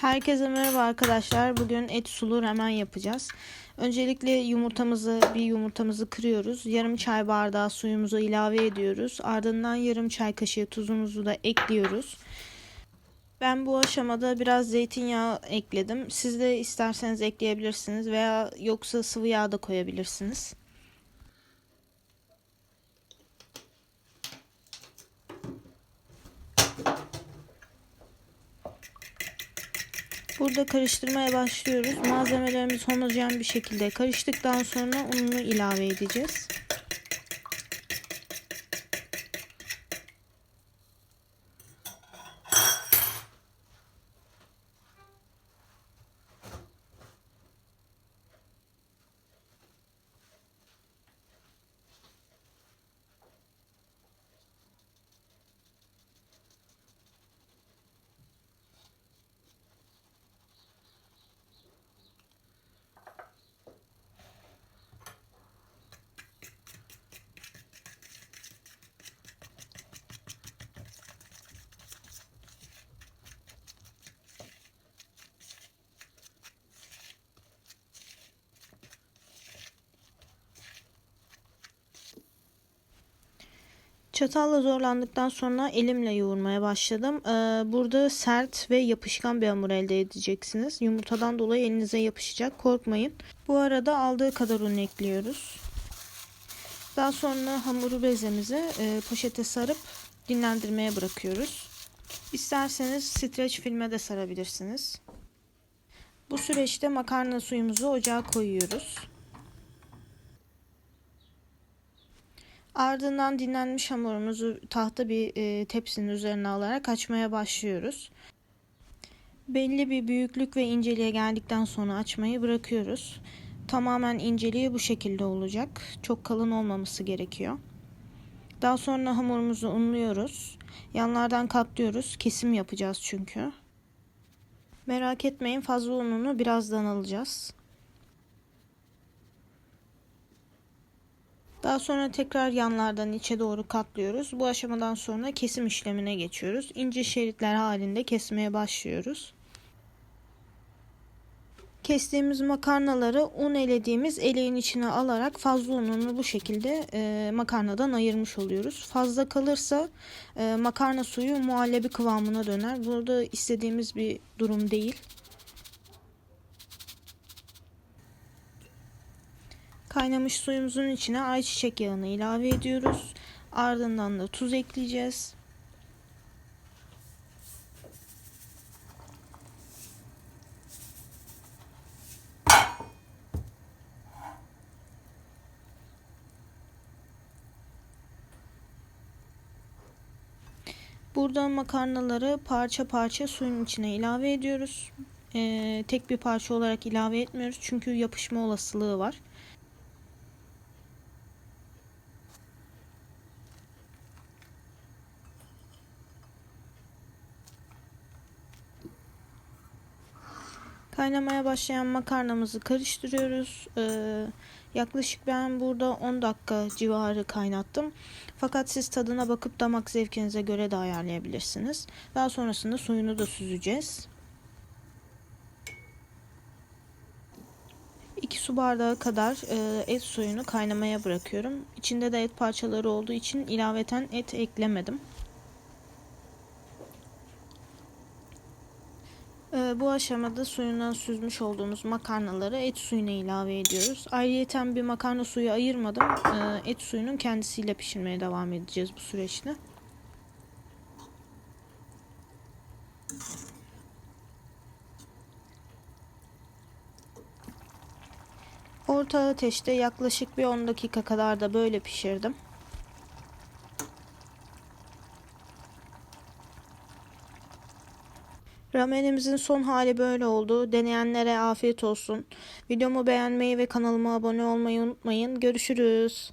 Herkese merhaba arkadaşlar. Bugün et sulu ramen yapacağız. Öncelikle yumurtamızı bir yumurtamızı kırıyoruz. Yarım çay bardağı suyumuzu ilave ediyoruz. Ardından yarım çay kaşığı tuzumuzu da ekliyoruz. Ben bu aşamada biraz zeytinyağı ekledim. Siz de isterseniz ekleyebilirsiniz veya yoksa sıvı yağ da koyabilirsiniz. Burada karıştırmaya başlıyoruz. Malzemelerimiz homojen bir şekilde karıştıktan sonra ununu ilave edeceğiz. Çatalla zorlandıktan sonra elimle yoğurmaya başladım. Ee, burada sert ve yapışkan bir hamur elde edeceksiniz. Yumurtadan dolayı elinize yapışacak. Korkmayın. Bu arada aldığı kadar un ekliyoruz. Daha sonra hamuru bezemize e, poşete sarıp dinlendirmeye bırakıyoruz. İsterseniz streç filme de sarabilirsiniz. Bu süreçte makarna suyumuzu ocağa koyuyoruz. Ardından dinlenmiş hamurumuzu tahta bir e, tepsinin üzerine alarak açmaya başlıyoruz. Belli bir büyüklük ve inceliğe geldikten sonra açmayı bırakıyoruz. Tamamen inceliği bu şekilde olacak. Çok kalın olmaması gerekiyor. Daha sonra hamurumuzu unluyoruz. Yanlardan katlıyoruz. Kesim yapacağız çünkü. Merak etmeyin fazla ununu birazdan alacağız. Daha sonra tekrar yanlardan içe doğru katlıyoruz. Bu aşamadan sonra kesim işlemine geçiyoruz. İnce şeritler halinde kesmeye başlıyoruz. Kestiğimiz makarnaları un elediğimiz eleğin içine alarak fazla ununu bu şekilde e, makarnadan ayırmış oluyoruz. Fazla kalırsa e, makarna suyu muhallebi kıvamına döner. Burada istediğimiz bir durum değil. Kaynamış suyumuzun içine ayçiçek yağını ilave ediyoruz. Ardından da tuz ekleyeceğiz. Burada makarnaları parça parça suyun içine ilave ediyoruz. Ee, tek bir parça olarak ilave etmiyoruz çünkü yapışma olasılığı var. Kaynamaya başlayan makarnamızı karıştırıyoruz. Ee, yaklaşık ben burada 10 dakika civarı kaynattım. Fakat siz tadına bakıp damak zevkinize göre de ayarlayabilirsiniz. Daha sonrasında suyunu da süzeceğiz. 2 su bardağı kadar e, et suyunu kaynamaya bırakıyorum. İçinde de et parçaları olduğu için ilaveten et eklemedim. Bu aşamada suyundan süzmüş olduğumuz makarnaları et suyuna ilave ediyoruz. Ayrıyeten bir makarna suyu ayırmadım. Ee, et suyunun kendisiyle pişirmeye devam edeceğiz bu süreçte. Orta ateşte yaklaşık bir 10 dakika kadar da böyle pişirdim. Ramenimizin son hali böyle oldu. Deneyenlere afiyet olsun. Videomu beğenmeyi ve kanalıma abone olmayı unutmayın. Görüşürüz.